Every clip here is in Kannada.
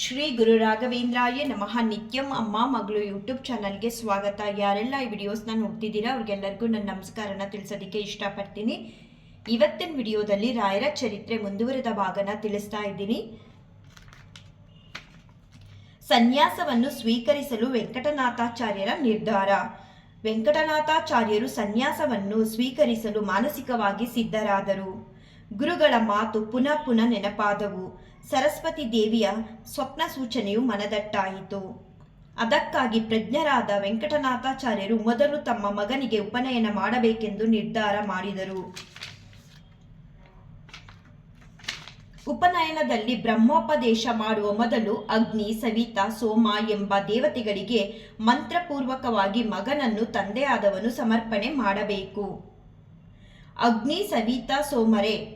ಶ್ರೀ ಗುರು ರಾಘವೇಂದ್ರಾಯ ನಮಃ. ನಿತ್ಯಂ ಅಮ್ಮ ಮಗಳು ಯೂಟ್ಯೂಬ್ ಚಾನಲ್ಗೆ ಸ್ವಾಗತ. ಯಾರೆಲ್ಲ ಈ ವಿಡಿಯೋಸ್ನ ನೋಡ್ತಿದ್ದೀರಾ ಅವ್ರಿಗೆಲ್ಲರಿಗೂ ನನ್ನ ನಮಸ್ಕಾರನ ತಿಳಿಸೋದಕ್ಕೆ ಇಷ್ಟಪಡ್ತೀನಿ. ಇವತ್ತಿನ ವಿಡಿಯೋದಲ್ಲಿ ರಾಯರ ಚರಿತ್ರೆ ಮುಂದುವರೆದ ಭಾಗನ ತಿಳಿಸ್ತಾ ಇದ್ದೀನಿ. ಸನ್ಯಾಸವನ್ನು ಸ್ವೀಕರಿಸಲು ವೆಂಕಟನಾಥಾಚಾರ್ಯರ ನಿರ್ಧಾರ. ವೆಂಕಟನಾಥಾಚಾರ್ಯರು ಸನ್ಯಾಸವನ್ನು ಸ್ವೀಕರಿಸಲು ಮಾನಸಿಕವಾಗಿ ಸಿದ್ಧರಾದರು. ಗುರುಗಳ ಮಾತು ಪುನಃ ಪುನಃ ನೆನಪಾದವು. ಸರಸ್ವತಿ ದೇವಿಯ ಸ್ವಪ್ನ ಸೂಚನೆಯು ಮನದಟ್ಟಾಯಿತು. ಅದಕ್ಕಾಗಿ ಪ್ರಜ್ಞರಾದ ವೆಂಕಟನಾಥಾಚಾರ್ಯರು ಮೊದಲು ತಮ್ಮ ಮಗನಿಗೆ ಉಪನಯನ ಮಾಡಬೇಕೆಂದು ನಿರ್ಧಾರ ಮಾಡಿದರು. ಉಪನಯನದಲ್ಲಿ ಬ್ರಹ್ಮೋಪದೇಶ ಮಾಡುವ ಮೊದಲು ಅಗ್ನಿ, ಸವಿತಾ, ಸೋಮ ಎಂಬ ದೇವತೆಗಳಿಗೆ ಮಂತ್ರಪೂರ್ವಕವಾಗಿ ಮಗನನ್ನು ತಂದೆಯಾದವನು ಸಮರ್ಪಣೆ ಮಾಡಬೇಕು. ಅಗ್ನಿ, ಸವಿತಾ, ಸೋಮರೇ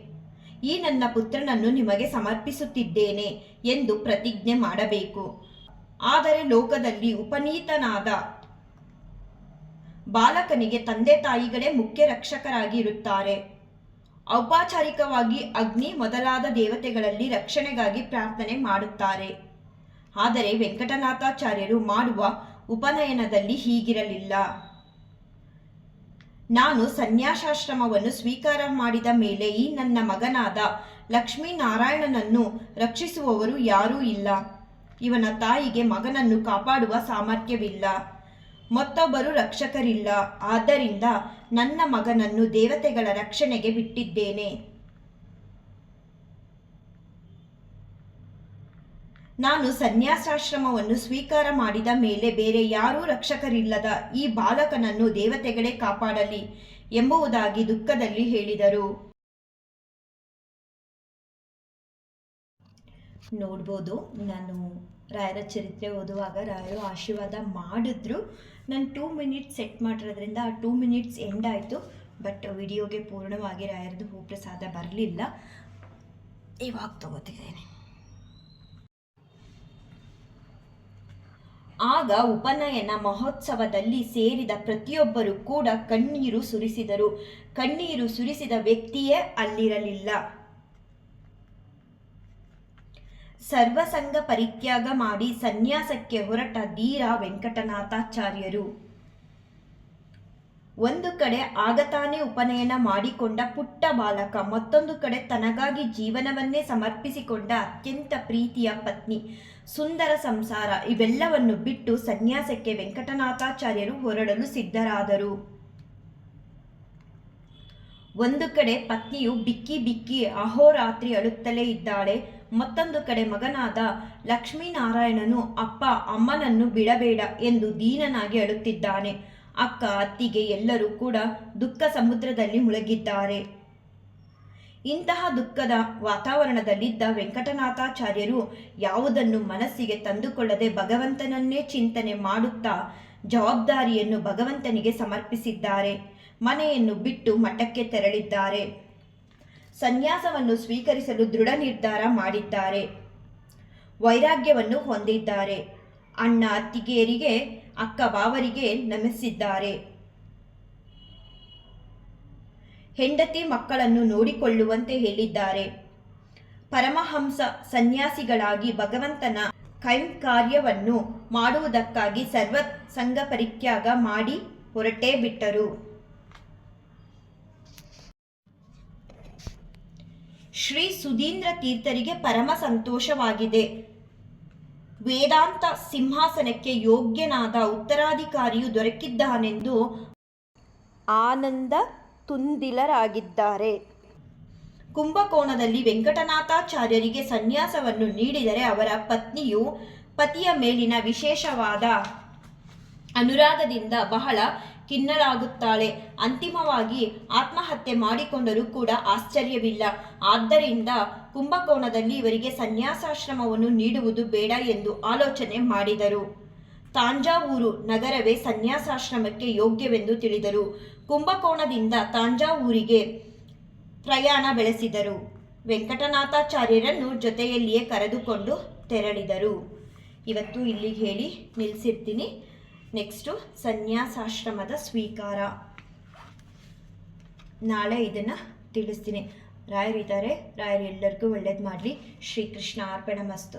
ಈ ನನ್ನ ಪುತ್ರನನ್ನು ನಿಮಗೆ ಸಮರ್ಪಿಸುತ್ತಿದ್ದೇನೆ ಎಂದು ಪ್ರತಿಜ್ಞೆ ಮಾಡಬೇಕು. ಆದರೆ ಲೋಕದಲ್ಲಿ ಉಪನೀತನಾದ ಬಾಲಕನಿಗೆ ತಂದೆ ತಾಯಿಗಳೇ ಮುಖ್ಯ ರಕ್ಷಕರಾಗಿ ಇರುತ್ತಾರೆ ಔಪಚಾರಿಕವಾಗಿ ಅಗ್ನಿ ಮೊದಲಾದ ದೇವತೆಗಳಲ್ಲಿ ರಕ್ಷಣೆಗಾಗಿ ಪ್ರಾರ್ಥನೆ ಮಾಡುತ್ತಾರೆ. ಆದರೆ ವೆಂಕಟನಾಥಾಚಾರ್ಯರು ಮಾಡುವ ಉಪನಯನದಲ್ಲಿ ಹೀಗಿರಲಿಲ್ಲ. ನಾನು ಸನ್ಯಾಸಾಶ್ರಮವನ್ನು ಸ್ವೀಕಾರ ಮಾಡಿದ ಮೇಲೆ ಈ ನನ್ನ ಮಗನಾದ ಲಕ್ಷ್ಮೀನಾರಾಯಣನನ್ನು ರಕ್ಷಿಸುವವರು ಯಾರೂ ಇಲ್ಲ. ಇವನ ತಾಯಿಗೆ ಮಗನನ್ನು ಕಾಪಾಡುವ ಸಾಮರ್ಥ್ಯವಿಲ್ಲ. ಮತ್ತೊಬ್ಬರು ರಕ್ಷಕರಿಲ್ಲ. ಆದ್ದರಿಂದ ನನ್ನ ಮಗನನ್ನು ದೇವತೆಗಳ ರಕ್ಷಣೆಗೆ ಬಿಟ್ಟಿದ್ದೇನೆ. ನಾನು ಸನ್ಯಾಸಾಶ್ರಮವನ್ನು ಸ್ವೀಕಾರ ಮಾಡಿದ ಮೇಲೆ ಬೇರೆ ಯಾರೂ ರಕ್ಷಕರಿಲ್ಲದ ಈ ಬಾಲಕನನ್ನು ದೇವತೆಗಳೇ ಕಾಪಾಡಲಿ ಎಂಬುವುದಾಗಿ ದುಃಖದಲ್ಲಿ ಹೇಳಿದರು. ನೋಡ್ಬೋದು, ನಾನು ರಾಯರ ಚರಿತ್ರೆ ಓದುವಾಗ ರಾಯರು ಆಶೀರ್ವಾದ ಮಾಡಿದ್ರು. ನಾನು ಟೂ ಮಿನಿಟ್ಸ್ ಸೆಟ್ ಮಾಡಿರೋದ್ರಿಂದ ಆ ಟೂ ಮಿನಿಟ್ಸ್ ಎಂಡ್ ಆಯಿತು. ಬಟ್ ವಿಡಿಯೋಗೆ ಪೂರ್ಣವಾಗಿ ರಾಯರದು ಹೂಪ್ರಸಾದ ಬರಲಿಲ್ಲ. ಇವಾಗ ತಗೋತಿದ್ದೇನೆ. ಆಗ ಉಪನಯನ ಮಹೋತ್ಸವದಲ್ಲಿ ಸೇರಿದ ಪ್ರತಿಯೊಬ್ಬರು ಕೂಡ ಕಣ್ಣೀರು ಸುರಿಸಿದರು. ಕಣ್ಣೀರು ಸುರಿಸಿದ ವ್ಯಕ್ತಿಯೇ ಅಲ್ಲಿರಲಿಲ್ಲ. ಸರ್ವಸಂಗ ಪರಿತ್ಯಾಗ ಮಾಡಿ ಸನ್ಯಾಸಕ್ಕೆ ಹೊರಟ ಧೀರ ವೆಂಕಟನಾಥಾಚಾರ್ಯರು. ಒಂದು ಕಡೆ ಆಗತಾನೇ ಉಪನಯನ ಮಾಡಿಕೊಂಡ ಪುಟ್ಟ ಬಾಲಕ, ಮತ್ತೊಂದು ಕಡೆ ತನಗಾಗಿ ಜೀವನವನ್ನೇ ಸಮರ್ಪಿಸಿಕೊಂಡ ಅತ್ಯಂತ ಪ್ರೀತಿಯ ಪತ್ನಿ. ಸುಂದರ ಸಂಸಾರ, ಇವೆಲ್ಲವನ್ನು ಬಿಟ್ಟು ಸನ್ಯಾಸಕ್ಕೆ ವೆಂಕಟನಾಥಾಚಾರ್ಯರು ಹೊರಡಲು ಸಿದ್ಧರಾದರು. ಒಂದು ಕಡೆ ಪತ್ನಿಯು ಬಿಕ್ಕಿ ಬಿಕ್ಕಿ ಅಹೋರಾತ್ರಿ ಅಳುತ್ತಲೇ ಇದ್ದಾಳೆ, ಮತ್ತೊಂದು ಕಡೆ ಮಗನಾದ ಲಕ್ಷ್ಮೀನಾರಾಯಣನು, ಅಪ್ಪ, ಅಮ್ಮನನ್ನು ಬಿಡಬೇಡ ಎಂದು ದೀನನಾಗಿ ಅಳುತ್ತಿದ್ದಾನೆ. ಅಕ್ಕ, ಅತ್ತಿಗೆ ಎಲ್ಲರೂ ಕೂಡ ದುಃಖ ಸಮುದ್ರದಲ್ಲಿ ಮುಳುಗಿದ್ದಾರೆ. ಇಂತಹ ದುಃಖದ ವಾತಾವರಣದಲ್ಲಿದ್ದ ವೆಂಕಟನಾಥಾಚಾರ್ಯರು ಯಾವುದನ್ನು ಮನಸ್ಸಿಗೆ ತಂದುಕೊಳ್ಳದೆ ಭಗವಂತನನ್ನೇ ಚಿಂತನೆ ಮಾಡುತ್ತಾ ಜವಾಬ್ದಾರಿಯನ್ನು ಭಗವಂತನಿಗೆ ಸಮರ್ಪಿಸಿದ್ದಾರೆ. ಮನೆಯನ್ನು ಬಿಟ್ಟು ಮಠಕ್ಕೆ ತೆರಳಿದ್ದಾರೆ. ಸನ್ಯಾಸವನ್ನು ಸ್ವೀಕರಿಸಲು ದೃಢ ನಿರ್ಧಾರ ಮಾಡಿದ್ದಾರೆ. ವೈರಾಗ್ಯವನ್ನು ಹೊಂದಿದ್ದಾರೆ. ಅಣ್ಣ, ಅತ್ತಿಗೆಯರಿಗೆ ಅಕ್ಕ ಬಾವರಿಗೆ ನಮಿಸಿದ್ದಾರೆ. ಹೆಂಡತಿ ಮಕ್ಕಳನ್ನು ನೋಡಿಕೊಳ್ಳುವಂತೆ ಹೇಳಿದ್ದಾರೆ. ಪರಮಹಂಸ ಸನ್ಯಾಸಿಗಳಾಗಿ ಭಗವಂತನ ಕೈಂಕಾರ್ಯವನ್ನು ಮಾಡುವುದಕ್ಕಾಗಿ ಸರ್ವ ಸಂಘ ಪರಿತ್ಯಾಗ ಮಾಡಿ ಹೊರಟೇ ಬಿಟ್ಟರು. ಶ್ರೀ ಸುಧೀಂದ್ರ ತೀರ್ಥರಿಗೆ ಪರಮ ಸಂತೋಷವಾಗಿದೆ. ವೇದಾಂತ ಸಿಂಹಾಸನಕ್ಕೆ ಯೋಗ್ಯನಾದ ಉತ್ತರಾಧಿಕಾರಿಯು ದೊರಕಿದ್ದಾನೆಂದು ಆನಂದ ತುಂದಿಲರಾಗಿದ್ದಾರೆ. ಕುಂಭಕೋಣದಲ್ಲಿ ವೆಂಕಟನಾಥಾಚಾರ್ಯರಿಗೆ ಸನ್ಯಾಸವನ್ನು ನೀಡಿದರೆ ಅವರ ಪತ್ನಿಯು ಪತಿಯ ಮೇಲಿನ ವಿಶೇಷವಾದ ಅನುರಾಗದಿಂದ ಬಹಳ ಖಿನ್ನರಾಗುತ್ತಾಳೆ ಅಂತಿಮವಾಗಿ ಆತ್ಮಹತ್ಯೆ ಮಾಡಿಕೊಂಡರೂ ಕೂಡ ಆಶ್ಚರ್ಯವಿಲ್ಲ. ಆದ್ದರಿಂದ ಕುಂಭಕೋಣದಲ್ಲಿ ಇವರಿಗೆ ಸನ್ಯಾಸಾಶ್ರಮವನ್ನು ನೀಡುವುದು ಬೇಡ ಎಂದು ಆಲೋಚನೆ ಮಾಡಿದರು. ತಾಂಜಾವೂರು ನಗರವೇ ಸನ್ಯಾಸಾಶ್ರಮಕ್ಕೆ ಯೋಗ್ಯವೆಂದು ತಿಳಿದರು. ಕುಂಭಕೋಣದಿಂದ ತಾಂಜಾವೂರಿಗೆ ಪ್ರಯಾಣ ಬೆಳೆಸಿದರು. ವೆಂಕಟನಾಥಾಚಾರ್ಯರನ್ನು ಜೊತೆಯಲ್ಲಿಯೇ ಕರೆದುಕೊಂಡು ತೆರಳಿದರು. ಇವತ್ತು ಇಲ್ಲಿಗೆ ಹೇಳಿ ನಿಲ್ಲಿಸಿರ್ತೀನಿ. ನೆಕ್ಸ್ಟು ಸನ್ಯಾಸಾಶ್ರಮದ ಸ್ವೀಕಾರ ನಾಳೆ ಇದನ್ನು ತಿಳಿಸ್ತೀನಿ ರಾಯರಿದ್ದಾರೆ ರಾಯರು ಎಲ್ಲರಿಗೂ ಒಳ್ಳೇದು ಮಾಡಲಿ ಶ್ರೀಕೃಷ್ಣ ಅರ್ಪಣ ಮಸ್ತು